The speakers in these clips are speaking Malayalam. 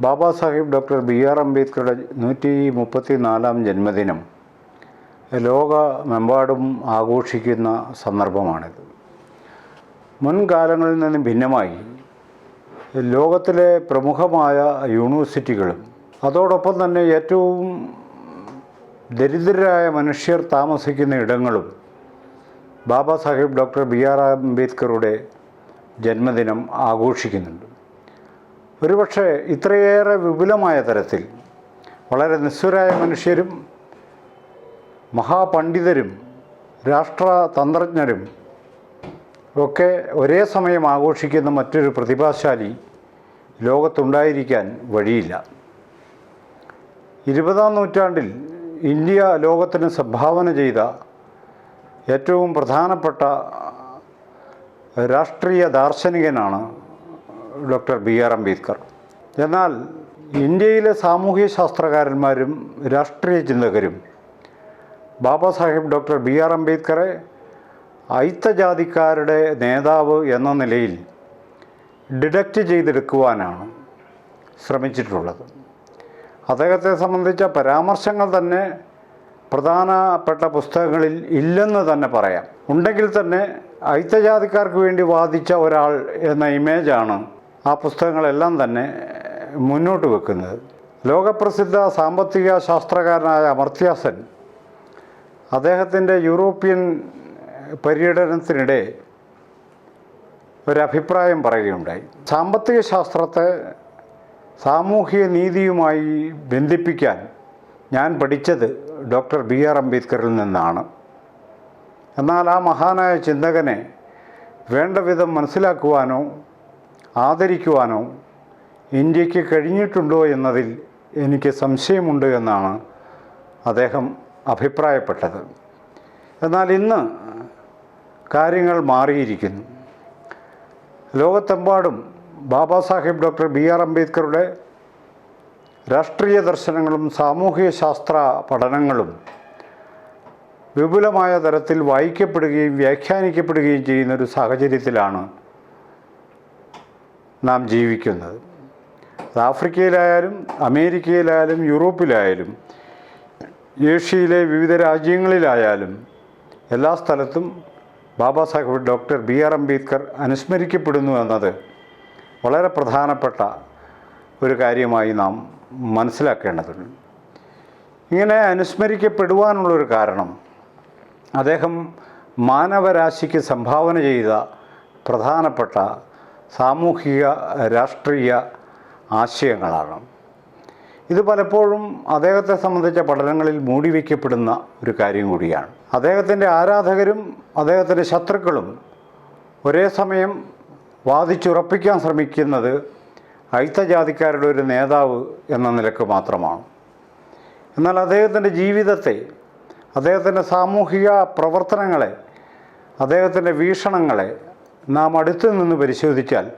Baba Sahib doctor B R അംബേദ്കറുടെ നൂറ്റി മുപ്പത്തി നാലാം ജന്മദിനം. ലോകമെമ്പാടും ആഘോഷിക്കുന്ന സന്ദർഭമാണിത്. മുൻകാലങ്ങളിൽ നിന്ന് ഭിന്നമായി ലോകത്തിലെ പ്രമുഖമായ യൂണിവേഴ്സിറ്റികളും അതോടൊപ്പം തന്നെ ഏറ്റവും ദരിദ്രരായ മനുഷ്യർ താമസിക്കുന്ന ഇടങ്ങളും Baba Sahib doctor B R അംബേദ്കറുടെ ജന്മദിനം ആഘോഷിക്കുന്നുണ്ട്. ഒരുപക്ഷെ ഇത്രയേറെ വിപുലമായ തരത്തിൽ വളരെ നിസ്വരായ മനുഷ്യരും മഹാപണ്ഡിതരും രാഷ്ട്രതന്ത്രജ്ഞരും ഒക്കെ ഒരേ സമയം ആഘോഷിക്കുന്ന മറ്റൊരു പ്രതിഭാശാലി ലോകത്തുണ്ടായിരിക്കാൻ വഴിയില്ല. ഇരുപതാം നൂറ്റാണ്ടിൽ ഇന്ത്യ ലോകത്തിന് സംഭാവന ചെയ്ത ഏറ്റവും പ്രധാനപ്പെട്ട രാഷ്ട്രീയ ദാർശനികനാണ് ഡോക്ടർ ബി ആർ അംബേദ്കർ. എന്നാൽ ഇന്ത്യയിലെ സാമൂഹ്യ ശാസ്ത്രകാരന്മാരും രാഷ്ട്രീയ ചിന്തകരും Baba Sahib doctor B R അംബേദ്കറെ അയിത്തജാതിക്കാരുടെ നേതാവ് എന്ന നിലയിൽ ഡിഡക്റ്റ് ചെയ്തെടുക്കുവാനാണ് ശ്രമിച്ചിട്ടുള്ളത്. അദ്ദേഹത്തെ സംബന്ധിച്ച പരാമർശങ്ങൾ തന്നെ പ്രധാനപ്പെട്ട പുസ്തകങ്ങളിൽ ഇല്ലെന്ന് തന്നെ പറയാം. ഉണ്ടെങ്കിൽ തന്നെ അയിത്തജാതിക്കാർക്ക് വേണ്ടി വാദിച്ച ഒരാൾ എന്ന ഇമേജാണ് ആ പുസ്തകങ്ങളെല്ലാം തന്നെ മുന്നോട്ട് വെക്കുന്നത്. ലോകപ്രസിദ്ധ സാമ്പത്തിക ശാസ്ത്രകാരനായ അമർത്യാസൻ അദ്ദേഹത്തിന്റെ യൂറോപ്യൻ പര്യടനത്തിനിടെ ഒരഭിപ്രായം പറയുകയുണ്ടായി. സാമ്പത്തിക ശാസ്ത്രത്തെ സാമൂഹിക നീതിയുമായി ബന്ധിപ്പിക്കാൻ ഞാൻ പഠിച്ചത് ഡോക്ടർ ബി ആർ അംബേദ്കറിൽ നിന്നാണ്. എന്നാൽ ആ മഹാനായ ചിന്തകനെ വേണ്ട വിധം മനസ്സിലാക്കുവാനോ ആദരിക്കുവാനോ ഇന്ത്യയ്ക്ക് കഴിഞ്ഞിട്ടുണ്ടോ എന്നതിൽ എനിക്ക് സംശയമുണ്ട് എന്നാണ് അദ്ദേഹം അഭിപ്രായപ്പെട്ടത്. എന്നാൽ ഇന്ന് കാര്യങ്ങൾ മാറിയിരിക്കുന്നു. ലോകത്തെമ്പാടും Baba Sahib doctor B R അംബേദ്കറുടെ രാഷ്ട്രീയ ദർശനങ്ങളും സാമൂഹിക ശാസ്ത്ര പഠനങ്ങളും വിപുലമായ തരത്തിൽ വായിക്കപ്പെടുകയും വ്യാഖ്യാനിക്കപ്പെടുകയും ചെയ്യുന്നൊരു സാഹചര്യത്തിലാണ് നാം ജീവിക്കുന്നത്. അത് ആഫ്രിക്കയിലായാലും അമേരിക്കയിലായാലും യൂറോപ്പിലായാലും ഏഷ്യയിലെ വിവിധ രാജ്യങ്ങളിലായാലും എല്ലാ സ്ഥലത്തും Baba Sahib doctor B R Ambedkar അനുസ്മരിക്കപ്പെടുന്നു എന്നത് വളരെ പ്രധാനപ്പെട്ട ഒരു കാര്യമായി നാം മനസ്സിലാക്കേണ്ടതുണ്ട്. ഇങ്ങനെ അനുസ്മരിക്കപ്പെടുവാനുള്ളൊരു കാരണം അദ്ദേഹം മാനവരാശിക്ക് സംഭാവന ചെയ്ത പ്രധാനപ്പെട്ട സാമൂഹിക രാഷ്ട്രീയ ആശയങ്ങളാണ് ഇത് പലപ്പോഴും അദ്ദേഹത്തെ സംബന്ധിച്ച പഠനങ്ങളിൽ മൂടിവെക്കപ്പെടുന്ന ഒരു കാര്യം കൂടിയാണ്. അദ്ദേഹത്തിന്റെ ആരാധകരും അദ്ദേഹത്തിന്റെ ശത്രുക്കളും ഒരേ സമയം വാദിച്ചുറപ്പിക്കാൻ ശ്രമിക്കുന്നത് അയിത്തജാതിക്കാരുടെ ഒരു നേതാവ് എന്ന നിലയ്ക്ക് മാത്രമാണ്. എന്നാൽ അദ്ദേഹത്തിന്റെ ജീവിതത്തെ അദ്ദേഹത്തിന്റെ സാമൂഹിക പ്രവർത്തനങ്ങളെ അദ്ദേഹത്തിന്റെ വീക്ഷണങ്ങളെ നാം അടുത്തു നിന്ന് പരിശോധിച്ചാൽ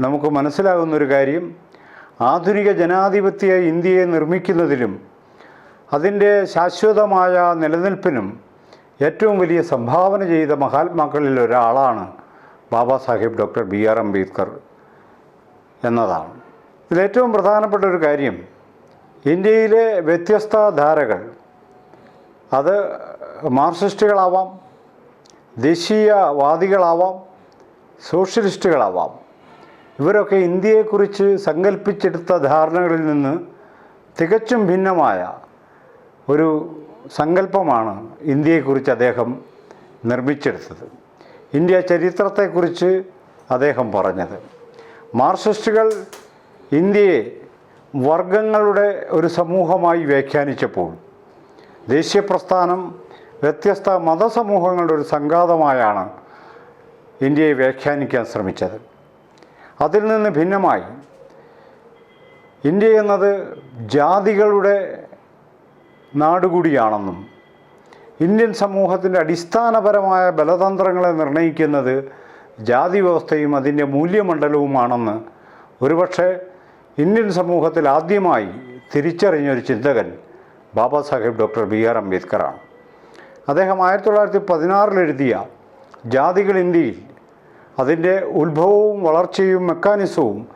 നമുക്ക് മനസ്സിലാകുന്നൊരു കാര്യം ആധുനിക ജനാധിപത്യ ഇന്ത്യയെ നിർമ്മിക്കുന്നതിലും അതിന്റെ ശാശ്വതമായ നിലനിൽപ്പിനും ഏറ്റവും വലിയ സംഭാവന ചെയ്ത മഹാത്മാക്കളിൽ ഒരാളാണ് Baba Sahib doctor B R Ambedkar എന്നതാണ്. ഇതിലേറ്റവും പ്രധാനപ്പെട്ട ഒരു കാര്യം ഇന്ത്യയിലെ വ്യത്യസ്ത ധാരകൾ അത് മാർക്സിസ്റ്റുകളാവാം ദേശീയവാദികളാവാം സോഷ്യലിസ്റ്റുകളാവാം. ഇവരൊക്കെ ഇന്ത്യയെക്കുറിച്ച് സങ്കല്പിച്ചെടുത്ത ധാരണകളിൽ നിന്ന് തികച്ചും ഭിന്നമായ ഒരു സങ്കല്പമാണ് ഇന്ത്യയെക്കുറിച്ച് അദ്ദേഹം നിർമ്മിച്ചെടുത്തത്. ഇന്ത്യ ചരിത്രത്തെക്കുറിച്ച് അദ്ദേഹം പറഞ്ഞത്. മാർക്സിസ്റ്റുകൾ ഇന്ത്യയെ വർഗങ്ങളുടെ ഒരു സമൂഹമായി വ്യാഖ്യാനിച്ചപ്പോൾ ദേശീയ പ്രസ്ഥാനം വ്യത്യസ്ത മതസമൂഹങ്ങളുടെ ഒരു സംഘാതമായാണ് ഇന്ത്യയെ വ്യാഖ്യാനിക്കാൻ ശ്രമിച്ചത്. അതിൽ നിന്ന് ഭിന്നമായി ഇന്ത്യ എന്നത് ജാതികളുടെ നാടുകൂടിയാണെന്നും ഇന്ത്യൻ സമൂഹത്തിന്റെ അടിസ്ഥാനപരമായ ബലതന്ത്രങ്ങളെ നിർണയിക്കുന്നത് ജാതി വ്യവസ്ഥയും അതിന്റെ മൂല്യമണ്ഡലവുമാണെന്ന് ഒരുപക്ഷെ ഇന്ത്യൻ സമൂഹത്തിൽ ആദ്യമായി തിരിച്ചറിഞ്ഞൊരു ചിന്തകൻ Baba Saheb doctor B R അംബേദ്കറാണ്. അദ്ദേഹം ആയിരത്തി തൊള്ളായിരത്തി പതിനാറിൽ എഴുതിയ ജാതികൾ ഇന്ത്യയിൽ അതിന്റെ ഉത്ഭവവും വളർച്ചയും മെക്കാനിസവും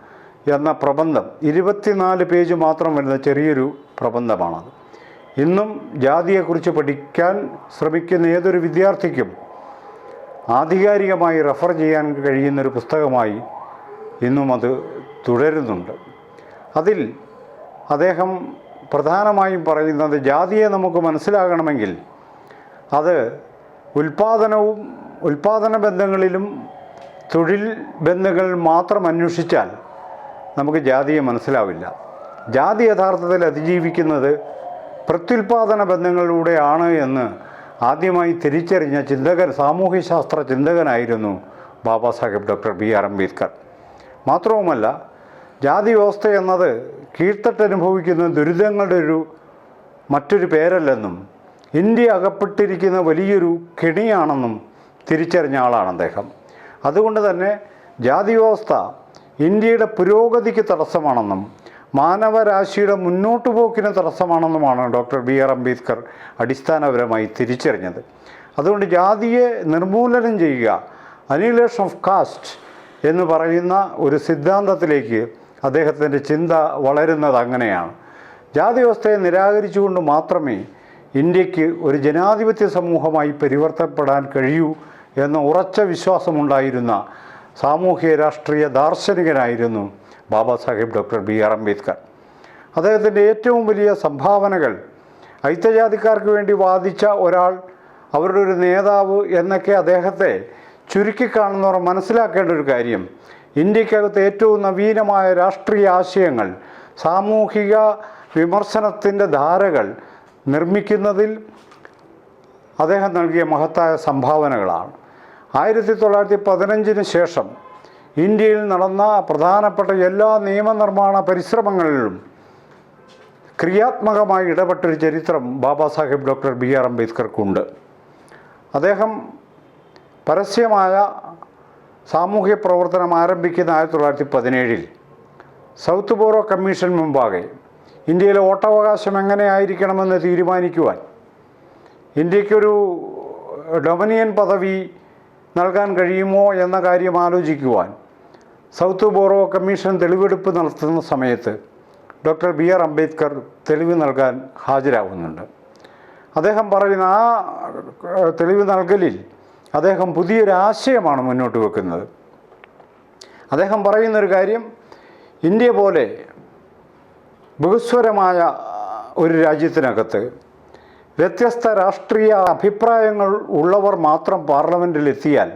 എന്ന പ്രബന്ധം ഇരുപത്തിനാല് പേജ് മാത്രം വരുന്ന ചെറിയൊരു പ്രബന്ധമാണത്. ഇന്നും ജാതിയെക്കുറിച്ച് പഠിക്കാൻ ശ്രമിക്കുന്ന ഏതൊരു വിദ്യാർത്ഥിക്കും ആധികാരികമായി റെഫർ ചെയ്യാൻ കഴിയുന്നൊരു പുസ്തകമായി ഇന്നും അത് തുടരുന്നുണ്ട്. അതിൽ അദ്ദേഹം പ്രധാനമായും പറയുന്നത് ജാതിയെ നമുക്ക് മനസ്സിലാകണമെങ്കിൽ അത് ഉൽപാദനവും ഉൽപാദന ബന്ധങ്ങളിലും തൊഴിൽ ബന്ധങ്ങൾ മാത്രം അന്വേഷിച്ചാൽ നമുക്ക് ജാതിയെ മനസ്സിലാവില്ല. ജാതി യഥാർത്ഥത്തിൽ അതിജീവിക്കുന്നത് പ്രത്യുൽപാദന ബന്ധങ്ങളിലൂടെയാണ് എന്ന് ആദ്യമായി തിരിച്ചറിഞ്ഞ ചിന്തകൻ സാമൂഹ്യശാസ്ത്ര ചിന്തകനായിരുന്നു Baba Saheb doctor B R Ambedkar. മാത്രവുമല്ല ജാതി വ്യവസ്ഥ എന്നത് കീഴ്ത്തട്ടനുഭവിക്കുന്ന ദുരിതങ്ങളുടെ ഒരു മറ്റൊരു പേരല്ലെന്നും ഇന്ത്യ അകപ്പെട്ടിരിക്കുന്ന വലിയൊരു കെണിയാണെന്നും തിരിച്ചറിഞ്ഞ ആളാണ് അദ്ദേഹം. അതുകൊണ്ട് തന്നെ ജാതി വ്യവസ്ഥ ഇന്ത്യയുടെ പുരോഗതിക്ക് തടസ്സമാണെന്നും മാനവരാശിയുടെ മുന്നോട്ടു പോക്കിന് തടസ്സമാണെന്നുമാണ് ഡോക്ടർ ബി ആർ അംബേദ്കർ അടിസ്ഥാനപരമായി തിരിച്ചറിഞ്ഞത്. അതുകൊണ്ട് ജാതിയെ നിർമൂലനം ചെയ്യുക അനിലേഷൻ ഓഫ് കാസ്റ്റ് എന്ന് പറയുന്ന ഒരു സിദ്ധാന്തത്തിലേക്ക് അദ്ദേഹത്തിന്റെ ചിന്ത വളരുന്നത് അങ്ങനെയാണ്. ജാതി വ്യവസ്ഥയെ നിരാകരിച്ചുകൊണ്ട് മാത്രമേ ഇന്ത്യയ്ക്ക് ഒരു ജനാധിപത്യ സമൂഹമായി പരിവർത്തപ്പെടാൻ കഴിയൂ എന്ന ഉറച്ച വിശ്വാസമുണ്ടായിരുന്ന സാമൂഹ്യ രാഷ്ട്രീയ ദാർശനികനായിരുന്നു Baba Sahib doctor B R Ambedkar. അദ്ദേഹത്തിന്റെ ഏറ്റവും വലിയ സംഭാവനകൾ ഐത്തജാതിക്കാർക്ക് വേണ്ടി വാദിച്ച ഒരാൾ അവരുടെ ഒരു നേതാവ് എന്നൊക്കെ അദ്ദേഹത്തെ ചുരുക്കിക്കാണുന്നവർ മനസ്സിലാക്കേണ്ട ഒരു കാര്യം ഇന്ത്യക്കകത്ത് ഏറ്റവും നവീനമായ രാഷ്ട്രീയ ആശയങ്ങൾ സാമൂഹിക വിമർശനത്തിന്റെ ധാരകൾ നിർമ്മിക്കുന്നതിൽ അദ്ദേഹം നൽകിയ മഹത്തായ സംഭാവനകളാണ്. ആയിരത്തി തൊള്ളായിരത്തി പതിനഞ്ചിന് ശേഷം ഇന്ത്യയിൽ നടന്ന പ്രധാനപ്പെട്ട എല്ലാ നിയമനിർമ്മാണ പരിശ്രമങ്ങളിലും ക്രിയാത്മകമായി ഇടപെട്ടൊരു ചരിത്രം Baba Sahib doctor B R അംബേദ്കർക്കുണ്ട്. അദ്ദേഹം പരസ്യമായ സാമൂഹ്യ പ്രവർത്തനം ആരംഭിക്കുന്ന ആയിരത്തി തൊള്ളായിരത്തി പതിനേഴിൽ സൗത്ത് ബോറോ കമ്മീഷൻ മുമ്പാകെ ഇന്ത്യയിലെ വോട്ടവകാശം എങ്ങനെയായിരിക്കണമെന്ന് തീരുമാനിക്കുവാൻ ഇന്ത്യക്കൊരു ഡൊമിനിയൻ പദവി നൽകാൻ കഴിയുമോ എന്ന കാര്യം ആലോചിക്കുവാൻ സൗത്ത് ബോറോ കമ്മീഷൻ തെളിവെടുപ്പ് നടത്തുന്ന സമയത്ത് ഡോക്ടർ ബി ആർ അംബേദ്കർ തെളിവ് നൽകാൻ ഹാജരാകുന്നുണ്ട് അദ്ദേഹം പറയുന്ന ആ തെളിവ് നൽകലിൽ അദ്ദേഹം പുതിയൊരു ആശയമാണ് മുന്നോട്ട് വെക്കുന്നത്. അദ്ദേഹം പറയുന്നൊരു കാര്യം ഇന്ത്യ പോലെ ബഹുസ്വരമായ ഒരു രാജ്യത്തിനകത്ത് വ്യത്യസ്ത രാഷ്ട്രീയ അഭിപ്രായങ്ങൾ ഉള്ളവർ മാത്രം പാർലമെന്റിൽ എത്തിയാൽ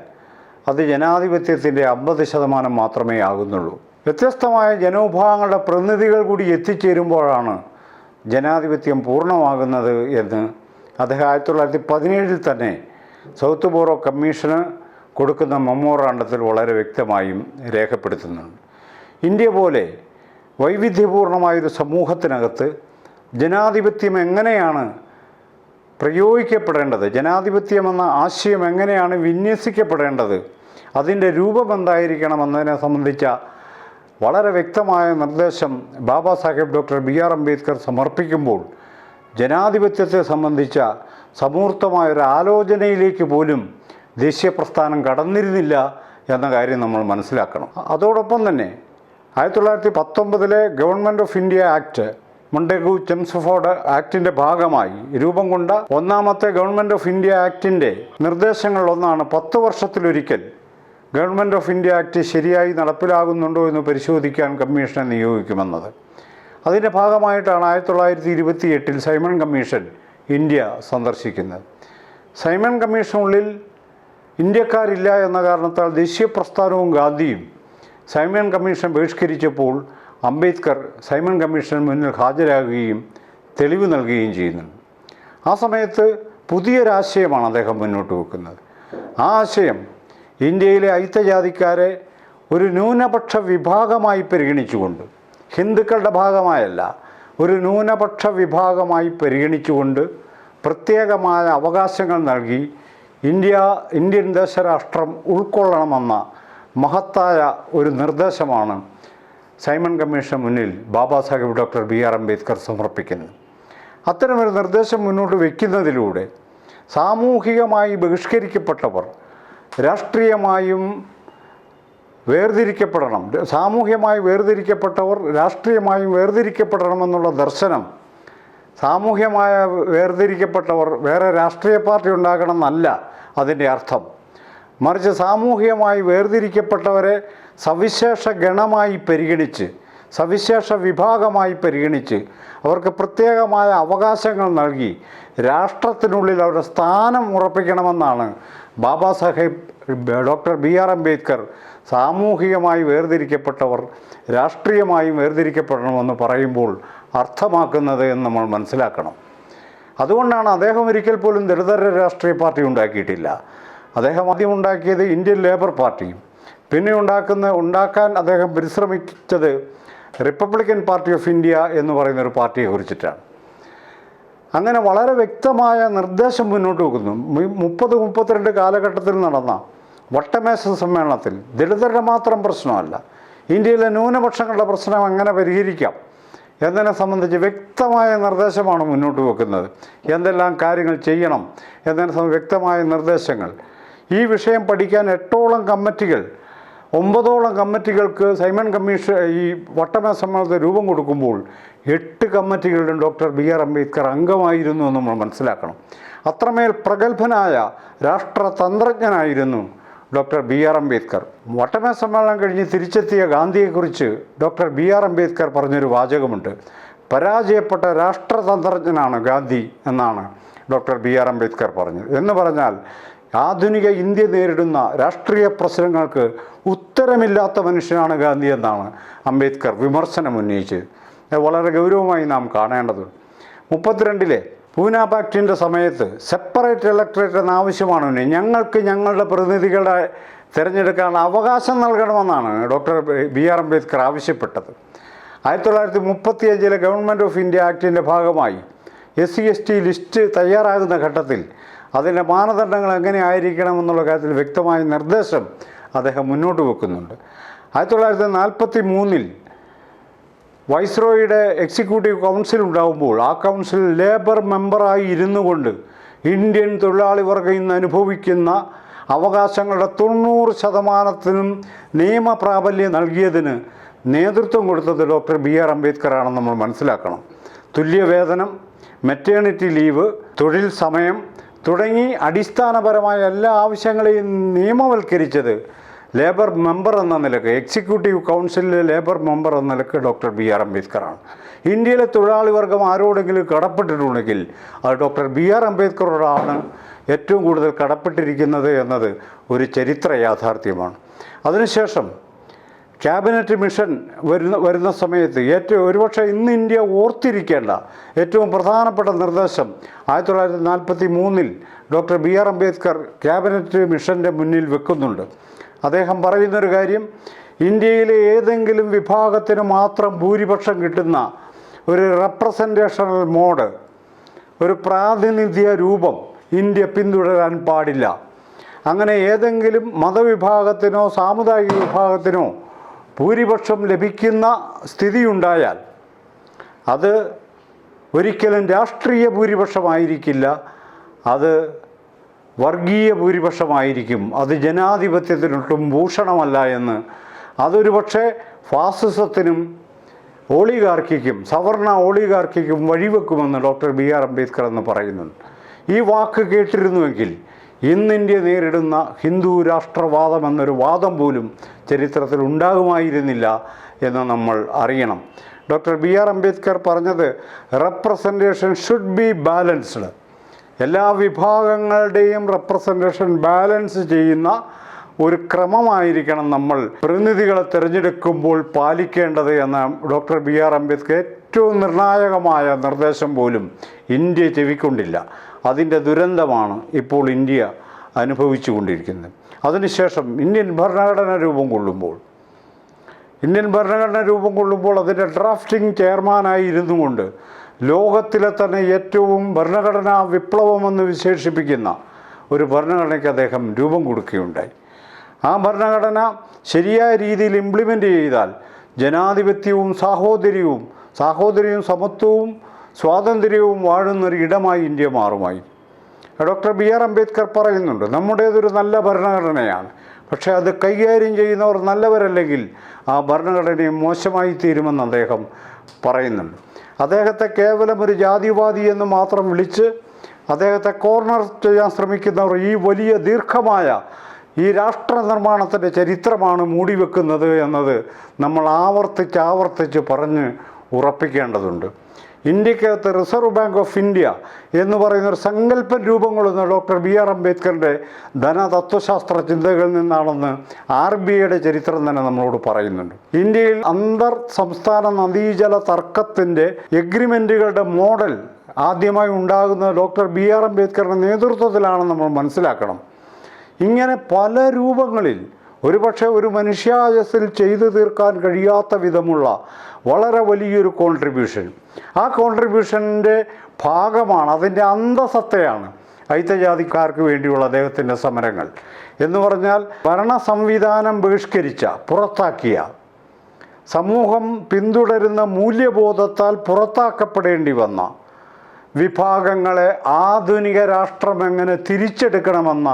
അത് ജനാധിപത്യത്തിന്റെ അമ്പത് ശതമാനം മാത്രമേ ആകുന്നുള്ളൂ. വ്യത്യസ്തമായ ജനവിഭാഗങ്ങളുടെ പ്രതിനിധികൾ കൂടി എത്തിച്ചേരുമ്പോഴാണ് ജനാധിപത്യം പൂർണമാകുന്നത് എന്ന് അദ്ദേഹം ആയിരത്തി തൊള്ളായിരത്തി പതിനേഴിൽ തന്നെ സൗത്ത് ബോറോ കമ്മീഷന് കൊടുക്കുന്ന മെമ്മോറാണ്ടത്തിൽ വളരെ വ്യക്തമായും രേഖപ്പെടുത്തുന്നുണ്ട്. ഇന്ത്യ പോലെ വൈവിധ്യപൂർണമായൊരു സമൂഹത്തിനകത്ത് ജനാധിപത്യം എങ്ങനെയാണ് പ്രയോഗിക്കപ്പെടേണ്ടത് ജനാധിപത്യമെന്ന ആശയം എങ്ങനെയാണ് വിന്യസിക്കപ്പെടേണ്ടത് അതിന്റെ രൂപം എന്തായിരിക്കണം എന്നതിനെ സംബന്ധിച്ച വളരെ വ്യക്തമായ നിർദ്ദേശം Baba Saheb doctor B R Ambedkar സമർപ്പിക്കുമ്പോൾ ജനാധിപത്യത്തെ സംബന്ധിച്ച സമൂർത്തമായ ഒരു ആലോചനയിലേക്ക് പോലും ദേശീയ പ്രസ്ഥാനം കടന്നിരുന്നില്ല എന്ന കാര്യം നമ്മൾ മനസ്സിലാക്കണം. അതോടൊപ്പം തന്നെ ആയിരത്തി തൊള്ളായിരത്തി പത്തൊമ്പതിലെ government of India act Montagu Chelmsford ആക്ടിന്റെ ഭാഗമായി രൂപം കൊണ്ട ഒന്നാമത്തെ ഗവൺമെന്റ് ഓഫ് ഇന്ത്യ ആക്ടിന്റെ നിർദ്ദേശങ്ങളിലൊന്നാണ് പത്ത് വർഷത്തിലൊരിക്കൽ ഗവൺമെന്റ് ഓഫ് ഇന്ത്യ ആക്ട് ശരിയായി നടപ്പിലാകുന്നുണ്ടോ എന്ന് പരിശോധിക്കാൻ കമ്മീഷനെ നിയോഗിക്കുമെന്നത്. അതിന്റെ ഭാഗമായിട്ടാണ് ആയിരത്തി തൊള്ളായിരത്തി ഇരുപത്തി എട്ടിൽ സൈമൺ കമ്മീഷൻ ഇന്ത്യ സന്ദർശിക്കുന്നത്. സൈമൺ കമ്മീഷനുള്ളിൽ ഇന്ത്യക്കാരില്ല എന്ന കാരണത്താൽ ദേശീയ പ്രസ്ഥാനവും ഗാന്ധിയും സൈമൺ കമ്മീഷൻ ബഹിഷ്കരിച്ചപ്പോൾ അംബേദ്കർ സൈമൺ കമ്മീഷന് മുന്നിൽ ഹാജരാകുകയും തെളിവ് നൽകുകയും ചെയ്യുന്നുണ്ട് ആ സമയത്ത് പുതിയൊരാശയമാണ് അദ്ദേഹം മുന്നോട്ട് വെക്കുന്നത്. ആ ആശയം ഇന്ത്യയിലെ ഐത്തജാതിക്കാരെ ഒരു ന്യൂനപക്ഷ വിഭാഗമായി പരിഗണിച്ചുകൊണ്ട് ഹിന്ദുക്കളുടെ ഭാഗമായല്ല ഒരു ന്യൂനപക്ഷ വിഭാഗമായി പരിഗണിച്ചുകൊണ്ട് പ്രത്യേകമായ അവകാശങ്ങൾ നൽകി ഇന്ത്യ ഇന്ത്യൻ ദേശരാഷ്ട്രം ഉൾക്കൊള്ളണമെന്ന മഹത്തായ ഒരു നിർദ്ദേശമാണ് സൈമൺ കമ്മീഷൻ മുന്നിൽ Baba Sahib doctor B R Ambedkar സമർപ്പിക്കുന്നു. അത്തരമൊരു നിർദ്ദേശം മുന്നോട്ട് വയ്ക്കുന്നതിലൂടെ സാമൂഹികമായി ബഹിഷ്കരിക്കപ്പെട്ടവർ രാഷ്ട്രീയമായും വേർതിരിക്കപ്പെടണം. സാമൂഹ്യമായി വേർതിരിക്കപ്പെട്ടവർ രാഷ്ട്രീയമായും വേർതിരിക്കപ്പെടണമെന്നുള്ള ദർശനം സാമൂഹ്യമായ വേർതിരിക്കപ്പെട്ടവർ വേറെ രാഷ്ട്രീയ പാർട്ടി ഉണ്ടാകണമെന്നല്ല അതിന്റെ അർത്ഥം. മറിച്ച് സാമൂഹികമായി വേർതിരിക്കപ്പെട്ടവരെ സവിശേഷ ഗണമായി പരിഗണിച്ച് സവിശേഷ വിഭാഗമായി പരിഗണിച്ച് അവർക്ക് പ്രത്യേകമായ അവകാശങ്ങൾ നൽകി രാഷ്ട്രത്തിനുള്ളിൽ അവരുടെ സ്ഥാനം ഉറപ്പിക്കണമെന്നാണ് Baba Saheb doctor B R Ambedkar സാമൂഹികമായി വേർതിരിക്കപ്പെട്ടവർ രാഷ്ട്രീയമായും വേർതിരിക്കപ്പെടണമെന്ന് പറയുമ്പോൾ അർത്ഥമാക്കുന്നത് എന്ന് നമ്മൾ മനസ്സിലാക്കണം. അതുകൊണ്ടാണ് അദ്ദേഹം ഒരിക്കൽ പോലും ദളിതര രാഷ്ട്രീയ പാർട്ടി ഉണ്ടാക്കിയിട്ടില്ല. അദ്ദേഹം ആദ്യം ഉണ്ടാക്കിയത് ഇന്ത്യൻ ലേബർ പാർട്ടിയും പിന്നെ ഉണ്ടാക്കുന്ന ഉണ്ടാക്കാൻ അദ്ദേഹം പരിശ്രമിച്ചത് റിപ്പബ്ലിക്കൻ പാർട്ടി ഓഫ് ഇന്ത്യ എന്ന് പറയുന്ന ഒരു പാർട്ടിയെ കുറിച്ചിട്ടാണ്. അങ്ങനെ വളരെ വ്യക്തമായ നിർദ്ദേശം മുന്നോട്ട് വെക്കുന്നു. മുപ്പത് മുപ്പത്തിരണ്ട് കാലഘട്ടത്തിൽ നടന്ന വട്ടമേശ സമ്മേളനത്തിൽ ദളിതരുടെ മാത്രം പ്രശ്നമല്ല ഇന്ത്യയിലെ ന്യൂനപക്ഷങ്ങളുടെ പ്രശ്നം എങ്ങനെ പരിഹരിക്കാം എന്നതിനെ സംബന്ധിച്ച് വ്യക്തമായ നിർദ്ദേശമാണ് മുന്നോട്ട് വെക്കുന്നത്. എന്തെല്ലാം കാര്യങ്ങൾ ചെയ്യണം എന്നതിനെ സംബന്ധിച്ച് വ്യക്തമായ നിർദ്ദേശങ്ങൾ. ഈ വിഷയം പഠിക്കാൻ എട്ടോളം കമ്മിറ്റികൾ ഒമ്പതോളം കമ്മിറ്റികൾക്ക് സൈമൺ കമ്മീഷൻ ഈ വട്ടമേശ സമ്മേളനത്തിൽ രൂപം കൊടുക്കുമ്പോൾ എട്ട് കമ്മിറ്റികളിലും ഡോക്ടർ ബി ആർ അംബേദ്കർ അംഗമായിരുന്നു എന്ന് നമ്മൾ മനസ്സിലാക്കണം. അത്രമേൽ പ്രഗത്ഭനായ രാഷ്ട്രതന്ത്രജ്ഞനായിരുന്നു ഡോക്ടർ ബി ആർ അംബേദ്കർ. വട്ടമേ സമ്മേളനം കഴിഞ്ഞ് തിരിച്ചെത്തിയ ഗാന്ധിയെക്കുറിച്ച് ഡോക്ടർ ബി ആർ അംബേദ്കർ പറഞ്ഞൊരു വാചകമുണ്ട്. പരാജയപ്പെട്ട രാഷ്ട്രതന്ത്രജ്ഞനാണ് ഗാന്ധി എന്നാണ് ഡോക്ടർ ബി ആർ അംബേദ്കർ പറഞ്ഞത്. എന്ന് പറഞ്ഞാൽ ആധുനിക ഇന്ത്യ നേരിടുന്ന രാഷ്ട്രീയ പ്രശ്നങ്ങൾക്ക് ഉത്തരമില്ലാത്ത മനുഷ്യനാണ് ഗാന്ധി എന്നാണ് അംബേദ്കർ വിമർശനം ഉന്നയിച്ച്. വളരെ ഗൗരവമായി നാം കാണേണ്ടത്. മുപ്പത്തിരണ്ടിലെ പൂന പാക്ടിന്റെ സമയത്ത് സെപ്പറേറ്റ് ഇലക്ട്രേറ്റ് എന്ന ആവശ്യമാണ് ഉന്നയിച്ചത്. ഞങ്ങൾക്ക് ഞങ്ങളുടെ പ്രതിനിധികളെ തിരഞ്ഞെടുക്കാനുള്ള അവകാശം നൽകണമെന്നാണ് ഡോക്ടർ ബി ആർ അംബേദ്കർ ആവശ്യപ്പെട്ടത്. ആയിരത്തി തൊള്ളായിരത്തി മുപ്പത്തിയഞ്ചിലെ ഗവൺമെന്റ് ഓഫ് ഇന്ത്യ ആക്ടിന്റെ ഭാഗമായി S C S T list തയ്യാറാകുന്ന ഘട്ടത്തിൽ അതിന്റെ മാനദണ്ഡങ്ങൾ എങ്ങനെ ആയിരിക്കണം എന്നുള്ള കാര്യത്തിൽ വ്യക്തമായ നിർദ്ദേശം അദ്ദേഹം മുന്നോട്ട് വെക്കുന്നുണ്ട്. ആയിരത്തി തൊള്ളായിരത്തി നാൽപ്പത്തി മൂന്നിൽ വൈസ്രോയുടെ എക്സിക്യൂട്ടീവ് കൗൺസിൽ ഉണ്ടാകുമ്പോൾ ആ കൗൺസിൽ ലേബർ മെമ്പറായി ഇരുന്നു കൊണ്ട് ഇന്ത്യൻ തൊഴിലാളി വർഗം ഇന്ന് അനുഭവിക്കുന്ന അവകാശങ്ങളുടെ തൊണ്ണൂറ് ശതമാനത്തിനും നിയമപ്രാബല്യം നൽകിയതിന് നേതൃത്വം കൊടുത്തത് ഡോക്ടർ ബി ആർ അംബേദ്കറാണെന്ന് നമ്മൾ മനസ്സിലാക്കണം. തുല്യവേതനം മെറ്റേണിറ്റി ലീവ് തൊഴിൽ സമയം തുടങ്ങി അടിസ്ഥാനപരമായ എല്ലാ ആവശ്യങ്ങളെയും നിയമവൽക്കരിച്ചത് ലേബർ മെമ്പർ എന്ന നിലയ്ക്ക് എക്സിക്യൂട്ടീവ് കൗൺസിലിലെ ലേബർ മെമ്പർ എന്ന നിലയ്ക്ക് ഡോക്ടർ ബി ആർ അംബേദ്കറാണ്. ഇന്ത്യയിലെ തൊഴിലാളി വർഗം ആരോടെങ്കിലും കടപ്പെട്ടിട്ടുണ്ടെങ്കിൽ അത് ഡോക്ടർ ബി ആർ അംബേദ്കറോടാണ് ഏറ്റവും കൂടുതൽ കടപ്പെട്ടിരിക്കുന്നത് എന്നത് ഒരു ചരിത്ര യാഥാർത്ഥ്യമാണ്. അതിനുശേഷം ക്യാബിനറ്റ് മിഷൻ വരുന്ന വരുന്ന സമയത്ത് ഏറ്റവും ഒരുപക്ഷെ ഇന്ന് ഇന്ത്യ ഓർത്തിരിക്കേണ്ട ഏറ്റവും പ്രധാനപ്പെട്ട നിർദ്ദേശം ആയിരത്തി തൊള്ളായിരത്തി നാൽപ്പത്തി മൂന്നിൽ doctor B R Ambedkar cabinet മിഷന്റെ മുന്നിൽ വെക്കുന്നുണ്ട്. അദ്ദേഹം പറയുന്നൊരു കാര്യം ഇന്ത്യയിലെ ഏതെങ്കിലും വിഭാഗത്തിന് മാത്രം ഭൂരിപക്ഷം കിട്ടുന്ന ഒരു റെപ്രസെന്റേഷണൽ മോഡ് ഒരു പ്രാതിനിധ്യ രൂപം ഇന്ത്യ പിന്തുടരാൻ പാടില്ല. അങ്ങനെ ഏതെങ്കിലും മതവിഭാഗത്തിനോ സാമുദായിക വിഭാഗത്തിനോ ഭൂരിപക്ഷം ലഭിക്കുന്ന സ്ഥിതിയുണ്ടായാൽ അത് ഒരിക്കലും രാഷ്ട്രീയ ഭൂരിപക്ഷമായിരിക്കില്ല. അത് വർഗീയ ഭൂരിപക്ഷമായിരിക്കും. അത് ജനാധിപത്യത്തിനൊട്ടും ഭൂഷണമല്ല എന്ന്. അതൊരു പക്ഷേ ഫാസിസത്തിനും ഓളിഗാർക്കിക്കും സവർണ ഓളിഗാർക്കിക്കും വഴിവെക്കുമെന്ന് ഡോക്ടർ ബി ആർ അംബേദ്കർ എന്ന് പറയുന്നുണ്ട്. ഈ വാക്ക് കേട്ടിരുന്നുവെങ്കിൽ ഇന്ന് ഇന്ത്യ നേരിടുന്ന ഹിന്ദു രാഷ്ട്രവാദം എന്നൊരു വാദം പോലും ചരിത്രത്തിൽ ഉണ്ടാകുമായിരുന്നില്ല എന്ന് നമ്മൾ അറിയണം. ഡോക്ടർ ബി ആർ അംബേദ്കർ പറഞ്ഞത് റെപ്രസെന്റേഷൻ ഷുഡ് ബി ബാലൻസ്ഡ് എല്ലാ വിഭാഗങ്ങളുടെയും റെപ്രസെന്റേഷൻ ബാലൻസ് ചെയ്യുന്ന ഒരു ക്രമമായിരിക്കണം നമ്മൾ പ്രതിനിധികളെ തിരഞ്ഞെടുക്കുമ്പോൾ പാലിക്കേണ്ടത് എന്ന ഡോക്ടർ ബി ആർ അംബേദ്കർ ഏറ്റവും നിർണായകമായ നിർദ്ദേശം പോലും ഇന്ത്യ ചെവിക്കൊണ്ടില്ല. അതിന്റെ ദുരന്തമാണ് ഇപ്പോൾ ഇന്ത്യ അനുഭവിച്ചു കൊണ്ടിരിക്കുന്നത് അതിനുശേഷം ഇന്ത്യൻ ഭരണഘടന രൂപം കൊള്ളുമ്പോൾ ഇന്ത്യൻ ഭരണഘടന രൂപം കൊള്ളുമ്പോൾ അതിന്റെ ഡ്രാഫ്റ്റിംഗ് ചെയർമാനായി ഇരുന്നു കൊണ്ട് ലോകത്തിലെ തന്നെ ഏറ്റവും ഭരണഘടനാ വിപ്ലവമെന്ന് വിശേഷിപ്പിക്കുന്ന ഒരു ഭരണഘടനയ്ക്ക് അദ്ദേഹം രൂപം കൊടുക്കുകയുണ്ടായി. ആ ഭരണഘടന ശരിയായ രീതിയിൽ ഇംപ്ലിമെന്റ് ചെയ്താൽ ജനാധിപത്യവും സാഹോദര്യവും സാഹോദര്യവും സമത്വവും സ്വാതന്ത്ര്യവും വാഴുന്നൊരു ഇടമായി ഇന്ത്യ മാറുമായി ഡോക്ടർ ബി ആർ അംബേദ്കർ പറയുന്നുണ്ട് നമ്മുടേതൊരു നല്ല ഭരണഘടനയാണ്. പക്ഷേ അത് കൈകാര്യം ചെയ്യുന്നവർ നല്ലവരല്ലെങ്കിൽ ആ ഭരണഘടനയും മോശമായി തീരുമെന്ന് അദ്ദേഹം പറയുന്നുണ്ട്. അദ്ദേഹത്തെ കേവലം ഒരു ജാതിവാദി എന്ന് മാത്രം വിളിച്ച് അദ്ദേഹത്തെ കോർണർ ചെയ്യാൻ ശ്രമിക്കുന്നവർ ഈ വലിയ ദീർഘമായ ഈ രാഷ്ട്ര നിർമ്മാണത്തിന്റെ ചരിത്രമാണ് മൂടിവെക്കുന്നത് എന്നത് നമ്മൾ ആവർത്തിച്ച് ആവർത്തിച്ച് പറഞ്ഞ് ഉറപ്പിക്കേണ്ടതുണ്ട്. ഇന്ത്യക്കകത്ത് റിസർവ് ബാങ്ക് ഓഫ് ഇന്ത്യ എന്ന് പറയുന്ന ഒരു സങ്കല്പം രൂപം കൊള്ളുന്ന ഡോക്ടർ ബി ആർ അംബേദ്കറിന്റെ ധനതത്വശാസ്ത്ര ചിന്തകളിൽ നിന്നാണെന്ന് ആർ ബി ഐയുടെ ചരിത്രം തന്നെ നമ്മളോട് പറയുന്നുണ്ട്. ഇന്ത്യയിൽ അന്തർ സംസ്ഥാന നദീജല തർക്കത്തിന്റെ എഗ്രിമെന്റുകളുടെ മോഡൽ ആദ്യമായി ഉണ്ടാകുന്നത് ഡോക്ടർ ബി ആർ അംബേദ്കറുടെ നേതൃത്വത്തിലാണെന്ന് നമ്മൾ മനസ്സിലാക്കണം. ഇങ്ങനെ പല രൂപങ്ങളിൽ ഒരുപക്ഷെ ഒരു മനുഷ്യായസിൽ ചെയ്തു തീർക്കാൻ കഴിയാത്ത വിധമുള്ള വളരെ വലിയൊരു കോൺട്രിബ്യൂഷൻ ആ കോൺട്രിബ്യൂഷന്റെ ഭാഗമാണ് അതിന്റെ അന്തസത്തയാണ് ഐത്തജാതിക്കാർക്ക് വേണ്ടിയുള്ള അദ്ദേഹത്തിന്റെ സമരങ്ങൾ. എന്ന് പറഞ്ഞാൽ ഭരണ സംവിധാനം ബഹിഷ്കരിച്ച പുറത്താക്കിയ സമൂഹം പിന്തുടരുന്ന മൂല്യബോധത്താൽ പുറത്താക്കപ്പെടേണ്ടി വന്ന വിഭാഗങ്ങളെ ആധുനിക രാഷ്ട്രം എങ്ങനെ തിരിച്ചെടുക്കണമെന്ന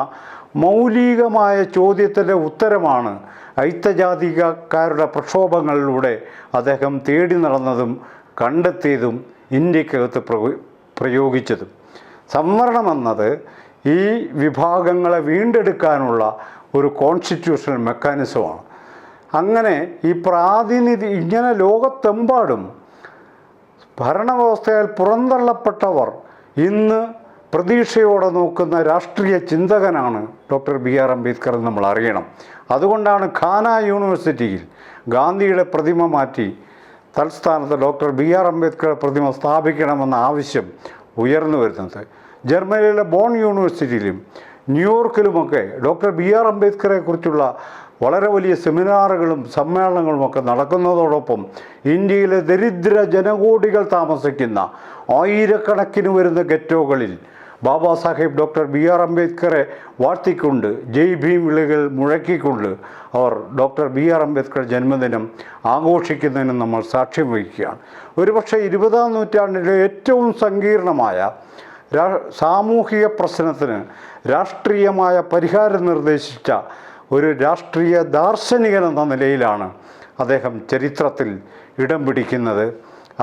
മൗലികമായ ചോദ്യത്തിന്റെ ഉത്തരമാണ് ഐത്തജാതികക്കാരുടെ പ്രക്ഷോഭങ്ങളിലൂടെ അദ്ദേഹം തേടി നടന്നതും കണ്ടെത്തിയതും ഇന്ത്യക്കകത്ത് പ്രയോ- പ്രയോഗിച്ചതും. സംവരണം എന്നത് ഈ വിഭാഗങ്ങളെ വീണ്ടെടുക്കാനുള്ള ഒരു കോൺസ്റ്റിറ്റ്യൂഷണൽ മെക്കാനിസമാണ് അങ്ങനെ ഈ പ്രാതിനിധി ഇങ്ങനെ ലോകത്തെമ്പാടും ഭരണവ്യവസ്ഥയിൽ പുറന്തള്ളപ്പെട്ടവർ ഇന്ന് പ്രതീക്ഷയോടെ നോക്കുന്ന രാഷ്ട്രീയ ചിന്തകനാണ് ഡോക്ടർ ബി ആർ അംബേദ്കർ എന്ന് നമ്മൾ അറിയണം. അതുകൊണ്ടാണ് ഖാന യൂണിവേഴ്സിറ്റിയിൽ ഗാന്ധിയുടെ പ്രതിമ മാറ്റി തൽസ്ഥാനത്ത് ഡോക്ടർ ബി ആർ അംബേദ്കർ പ്രതിമ സ്ഥാപിക്കണമെന്ന ആവശ്യം ഉയർന്നു വരുന്നത്. ജർമ്മനിയിലെ ബോൺ യൂണിവേഴ്സിറ്റിയിലും ന്യൂയോർക്കിലുമൊക്കെ ഡോക്ടർ ബി ആർ അംബേദ്കറെ കുറിച്ചുള്ള വളരെ വലിയ സെമിനാറുകളും സമ്മേളനങ്ങളുമൊക്കെ നടക്കുന്നതോടൊപ്പം ഇന്ത്യയിലെ ദരിദ്ര ജനകോടികൾ താമസിക്കുന്ന ആയിരക്കണക്കിന് വരുന്ന ഗെറ്റോകളിൽ Baba Saheb doctor B R അംബേദ്കറെ വാഴ്ത്തിക്കൊണ്ട് ജയ് ഭീം വിളികൾ മുഴക്കിക്കൊണ്ട് അവർ ഡോക്ടർ ബി ആർ അംബേദ്കർ ജന്മദിനം ആഘോഷിക്കുന്നതിന് നമ്മൾ സാക്ഷ്യം വഹിക്കുകയാണ്. ഒരുപക്ഷെ ഇരുപതാം നൂറ്റാണ്ടിലെ ഏറ്റവും സങ്കീർണമായ സാമൂഹിക പ്രശ്നത്തിന് രാഷ്ട്രീയമായ പരിഹാരം നിർദ്ദേശിച്ച ഒരു രാഷ്ട്രീയ ദാർശനികൻ എന്ന നിലയിലാണ് അദ്ദേഹം ചരിത്രത്തിൽ ഇടം പിടിക്കുന്നത്.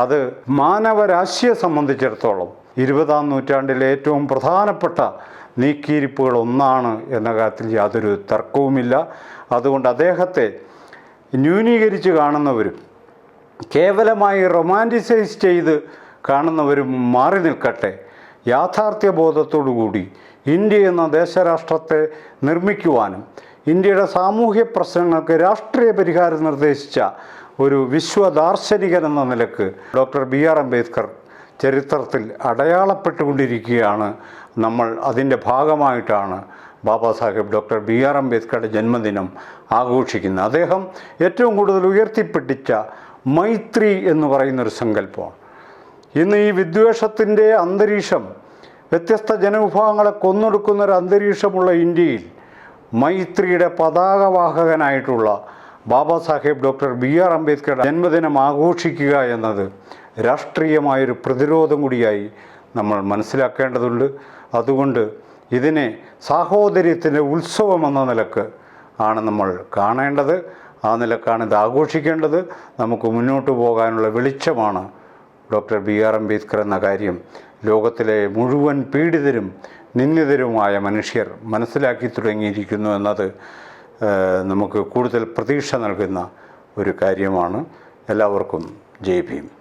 അത് മാനവരാശിയെ സംബന്ധിച്ചിടത്തോളം ഇരുപതാം നൂറ്റാണ്ടിലെ ഏറ്റവും പ്രധാനപ്പെട്ട നീക്കിയിരിപ്പുകൾ ഒന്നാണ് എന്ന കാര്യത്തിൽ യാതൊരു തർക്കവുമില്ല. അതുകൊണ്ട് അദ്ദേഹത്തെ ന്യൂനീകരിച്ച് കാണുന്നവരും കേവലമായി റൊമാന്റിസൈസ് ചെയ്ത് കാണുന്നവരും മാറി നിൽക്കട്ടെ. യാഥാർത്ഥ്യ ബോധത്തോടുകൂടി ഇന്ത്യ എന്ന ദേശരാഷ്ട്രത്തെ നിർമ്മിക്കുവാനും ഇന്ത്യയുടെ സാമൂഹ്യ പ്രശ്നങ്ങൾക്ക് രാഷ്ട്രീയ പരിഹാരം നിർദ്ദേശിച്ച ഒരു വിശ്വദാർശനികൻ എന്ന നിലയ്ക്ക് ഡോക്ടർ ബി ആർ അംബേദ്കർ ചരിത്രത്തിൽ അടയാളപ്പെട്ടുകൊണ്ടിരിക്കുകയാണ് നമ്മൾ അതിന്റെ ഭാഗമായിട്ടാണ് Baba Saheb doctor B R അംബേദ്കറുടെ ജന്മദിനം ആഘോഷിക്കുന്നത്. അദ്ദേഹം ഏറ്റവും കൂടുതൽ ഉയർത്തിപ്പിടിച്ച മൈത്രി എന്ന് പറയുന്നൊരു സങ്കല്പമാണ്. ഇന്ന് ഈ വിദ്വേഷത്തിന്റെ അന്തരീക്ഷം വ്യത്യസ്ത ജനവിഭാഗങ്ങളെ കൊന്നൊടുക്കുന്ന ഒരു അന്തരീക്ഷമുള്ള ഇന്ത്യയിൽ മൈത്രിയുടെ പതാകവാഹകനായിട്ടുള്ള Baba Saheb doctor B R അംബേദ്കറുടെ ജന്മദിനം ആഘോഷിക്കുക എന്നത് രാഷ്ട്രീയമായൊരു പ്രതിരോധം കൂടിയായി നമ്മൾ മനസ്സിലാക്കേണ്ടതുണ്ട്. അതുകൊണ്ട് ഇതിനെ സാഹോദര്യത്തിന്റെ ഉത്സവം എന്ന നിലയ്ക്ക് ആണ് നമ്മൾ കാണേണ്ടത്. ആ നിലക്കാണ് ഇത് ആഘോഷിക്കേണ്ടത്. നമുക്ക് മുന്നോട്ട് പോകാനുള്ള വെളിച്ചമാണ് ഡോക്ടർ ബി ആർ അംബേദ്കർ എന്ന കാര്യം. ലോകത്തിലെ മുഴുവൻ പീഡിതരും നിന്ദിതരുമായ മനുഷ്യർ മനസ്സിലാക്കി തുടങ്ങിയിരിക്കുന്നു എന്നത് നമുക്ക് കൂടുതൽ പ്രതീക്ഷ നൽകുന്ന ഒരു കാര്യമാണ്. എല്ലാവർക്കും ജയ് ഭീം.